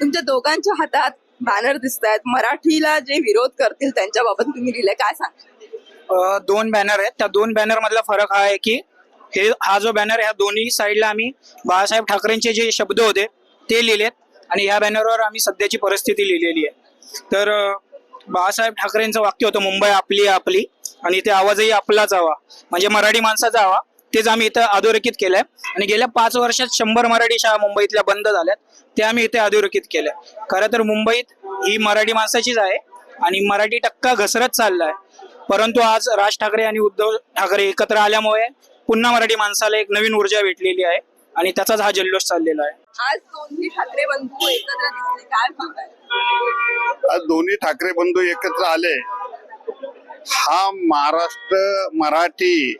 तुमच्या दोघांच्या हातात बॅनर दिसत आहेत मराठीला जे विरोध करतील त्यांच्या बाबत तुम्ही लिहिलंय काय सांग दोन बॅनर आहेत. त्या दोन बॅनर मधला फरक हा आहे की हे हा जो बॅनर ह्या दोन्ही साईडला आम्ही बाळासाहेब ठाकरेंचे जे शब्द होते ते लिहिलेत. आणि ह्या बॅनरवर आम्ही सध्याची परिस्थिती लिहिलेली आहे. तर बाळासाहेब ठाकरेंचं वाक्य होतं मुंबई आपली आपली. आणि ते आवाजही आपलाच हवा. म्हणजे मराठी माणसाचा हवा. तेच आम्ही इथं अधोरेखित केलंय. आणि गेल्या पाच वर्षात शंभर मराठी शाळा मुंबईतल्या बंद झाल्यात. ते आम्ही इथे अधोरेखित केलंय. खरं तर मुंबईत ही मराठी माणसाचीच आहे आणि मराठी टक्का घसरत चाललाय. परंतु आज राज ठाकरे आणि उद्धव ठाकरे एकत्र आल्यामुळे पुन्हा मराठी माणसाला एक नवीन ऊर्जा भेटलेली आहे आणि त्याचाच हा जल्लोष चाललेला आहे. आज दोन्ही ठाकरे बंधू एकत्र दिसले. काय आज दोन्ही ठाकरे बंधू एकत्र आले. हा महाराष्ट्र मराठी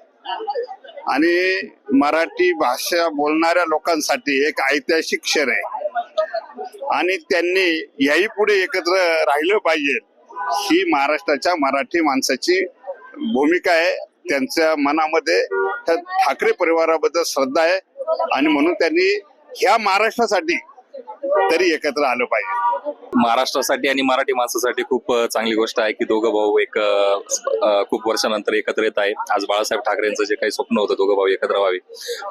आणि मराठी भाषा बोलणाऱ्या लोकांसाठी एक ऐतिहासिक क्षण आहे. आणि त्यांनी याही पुढे एकत्र राहिलं पाहिजे ही महाराष्ट्राच्या मराठी माणसाची भूमिका आहे. त्यांच्या मनामध्ये ठाकरे परिवाराबद्दल श्रद्धा आहे. आणि म्हणून त्यांनी ह्या महाराष्ट्रासाठी तरी एकत्र आलं पाहिजे. महाराष्ट्रासाठी आणि मराठी माणसासाठी खूप चांगली गोष्ट आहे की दोघं भाऊ एक खूप वर्षानंतर एकत्र येत आहे. आज बाळासाहेब ठाकरेंचं जे काही स्वप्न होतं दोघं भाऊ एकत्र व्हावे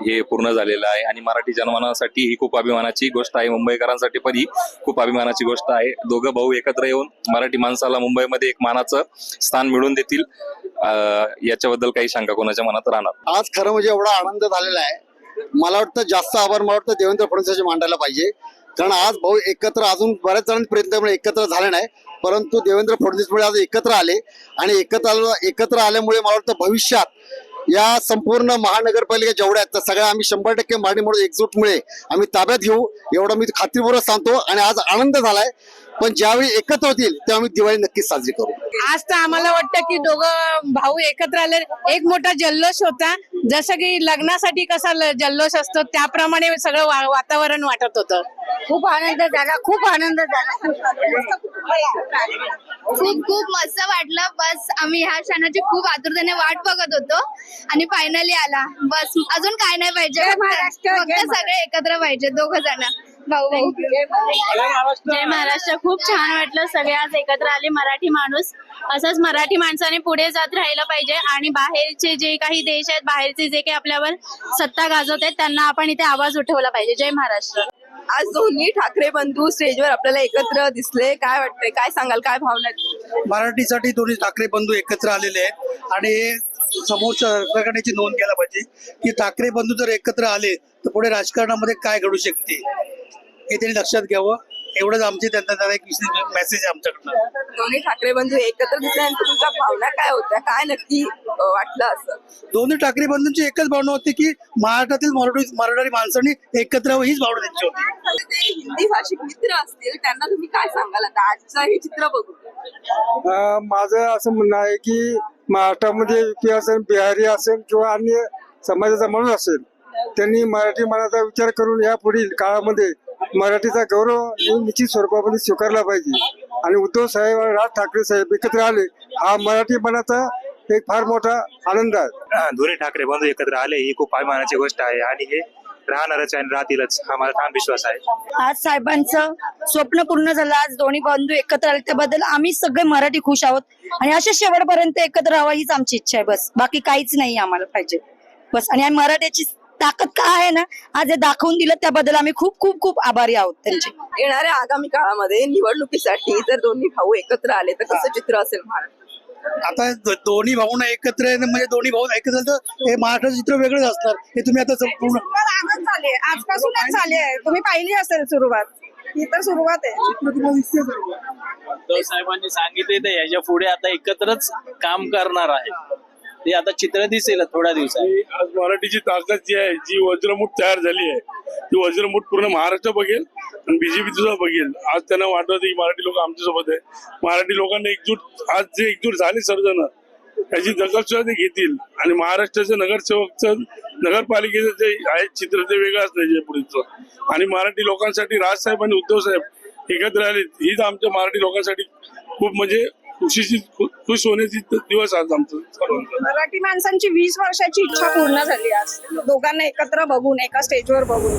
हे पूर्ण झालेलं आहे. आणि मराठी जनमानासाठी ही खूप अभिमानाची गोष्ट आहे. मुंबईकरांसाठी पण ही खूप अभिमानाची गोष्ट आहे. दोघं भाऊ एकत्र येऊन मराठी माणसाला मुंबईमध्ये एक मानाचं स्थान मिळवून देतील. याच्याबद्दल काही शंका कोणाच्या मनात राहणार? आज खरं म्हणजे एवढा आनंद झालेला आहे. मला वाटतं जास्त आभार मला वाटतं देवेंद्र फडणवीस मांडायला पाहिजे. कारण आज भाऊ एकत्र अजून बऱ्याच जणांनी प्रयत्नामुळे एकत्र झाले नाही परंतु देवेंद्र फडणवीसमुळे आज एकत्र आले आणि एकत्र आलं एकत्र आल्यामुळे मला वाटतं भविष्यात या संपूर्ण महानगरपालिका जेवढ्या आहेत त्या सगळ्या आम्ही शंभर टक्के मागणी म्हणून एकजूटमुळे आम्ही ताब्यात घेऊ एवढं मी खात्रीपूर्वक सांगतो आणि आज आनंद झालाय. पण ज्यावेळी एकत्र होतील तेव्हा आम्ही दिवाळी नक्कीच साजरी करू. आज तर आम्हाला वाटतं की दोघं भाऊ एकत्र आले एक मोठा जल्लोष होता. जसं की लग्नासाठी कसा जल्लोष असतो त्याप्रमाणे सगळं वातावरण वाटत होतं. खूप आनंद झाला खूप आनंद झाला. खूप खूप मस्त वाटलं. बस आम्ही ह्या क्षणाची खूप आतुरतेने वाट बघत होतो आणि फायनली आला. बस अजून काय नाही पाहिजे. फक्त फक्त सगळे एकत्र पाहिजे दोघ जण. भाऊ भाऊ. जय महाराष्ट्र. खूप छान वाटलं. सगळे आज एकत्र आले मराठी माणूस. असंच मराठी माणसाने पुढे जात राहिलं पाहिजे. आणि बाहेरचे जे काही देश आहेत बाहेरचे जे काही आपल्यावर सत्ता गाजवत आहेत त्यांना आपण इथे आवाज उठवला पाहिजे. जय महाराष्ट्र. आज दोन्ही ठाकरे बंधू स्टेजवर आपल्याला एकत्र दिसले. काय वाटतंय? काय सांगाल? काय भावना आहेत? मराठीसाठी दोन्ही ठाकरे बंधू एकत्र आलेले आहेत. आणि समोरच्या सरकारण्याची नोंद घ्यायला पाहिजे की ठाकरे बंधू जर एकत्र आले तर पुढे राजकारणामध्ये काय घडू शकते हे त्यांनी लक्षात घ्यावं. एवढंच आमचे त्यांना त्यांना एक मेसेज आहे आमच्याकडनं. दोन्ही ठाकरे बंधू एकत्र दिसल्यानंतर तुमच्या भावना काय होत्या? काय नक्की अं, वाटलं असं? दोन्ही ठाकरे बंधूंची एकच भावना होती की महाराष्ट्रातील मराठी मराठी माणसांनी एकत्र यावं हीच भावना त्यांची होती. हिंदी भाषिक मित्र असतील त्यांना तुम्ही काय सांगाल आता? आजचं हे चित्र बघून अं, माझं असं म्हणणं आहे की महाराष्ट्रामध्ये युपी असेल बिहारी असेल किंवा अन्य समाजाचा माणूस असेल त्यांनी मराठी मनाचा विचार करून या पुढील काळामध्ये मराठीचा गौरव निश्चित स्वरूपामध्ये स्वीकारला पाहिजे. आणि उद्धव साहेब आणि राज ठाकरे साहेब एकत्र आले हा मराठी मनाचा एक फार मोठा आनंद आहे. दोन्ही ठाकरे बंधू एकत्र आले ही खूप अभिमानाची गोष्ट आहे. आणि हे राहणारच आहे आणि राहतीलच हा माझा ठाम विश्वास आहे. आज साहेबांचं स्वप्न पूर्ण झालं आज दोन्ही बंधू एकत्र आले त्याबद्दल आम्ही सगळे मराठी खुश आहोत. आणि अशा शेवटपर्यंत एकत्र राहावं हीच आमची इच्छा आहे बस. बाकी काहीच नाही आम्हाला पाहिजे. बस. आणि आम्ही मराठीची ताकद काय आहे ना? आज हे दाखवून दिलं त्याबद्दल आम्ही खूप खूप खूप आभारी आहोत त्यांचे. येणाऱ्या आगामी काळामध्ये निवडणुकीसाठी जर दोन्ही भाऊ एकत्र आले तर कसं चित्र असेल महाराष्ट्र आता दोन्ही भाऊंना एकत्र आहे म्हणजे दोन्ही भाऊ एकत्र झाले तर हे महाराष्ट्राचं चित्र वेगळंच असणार. हे तुम्ही आता संपूर्ण आजच झाली आहे. आजपासूनच झाली आहे. तुम्ही पाहिली असेल सुरुवात. ही तर सुरुवात आहे. चित्र तुम्हाला दिसते सर्व. उद्धव साहेबांनी सांगितले तर याच्यापुढे आता एकत्रच काम करणार आहे. ते आता चित्र दिसेल थोड्या दिवसात आज मराठीची ताकद जी आहे जी वज्रमुठ तयार झाली आहे ती वज्रमुठ पूर्ण महाराष्ट्र बघेल आणि बीजेपी सुद्धा बघेल. आज त्यांना वाटत की मराठी लोक आमच्यासोबत आहे मराठी लोकांना एकजूट आज जे एकजूट झाले सर्वजण त्याची दखल सुद्धा ते घेतील. आणि महाराष्ट्राचं नगरसेवकचं नगरपालिकेचं जे आहे चित्र ते वेगळं असणार जे पुढचं. आणि मराठी लोकांसाठी राजसाहेब आणि उद्धव साहेब एकत्र आले हीच आमच्या मराठी लोकांसाठी खूप म्हणजे खुशीची खुश होण्याची दिवस आज आमचं सर्वांचा मराठी माणसांची वीस वर्षाची इच्छा पूर्ण झाली आज. दोघांना एकत्र बघून एका स्टेजवर बघून.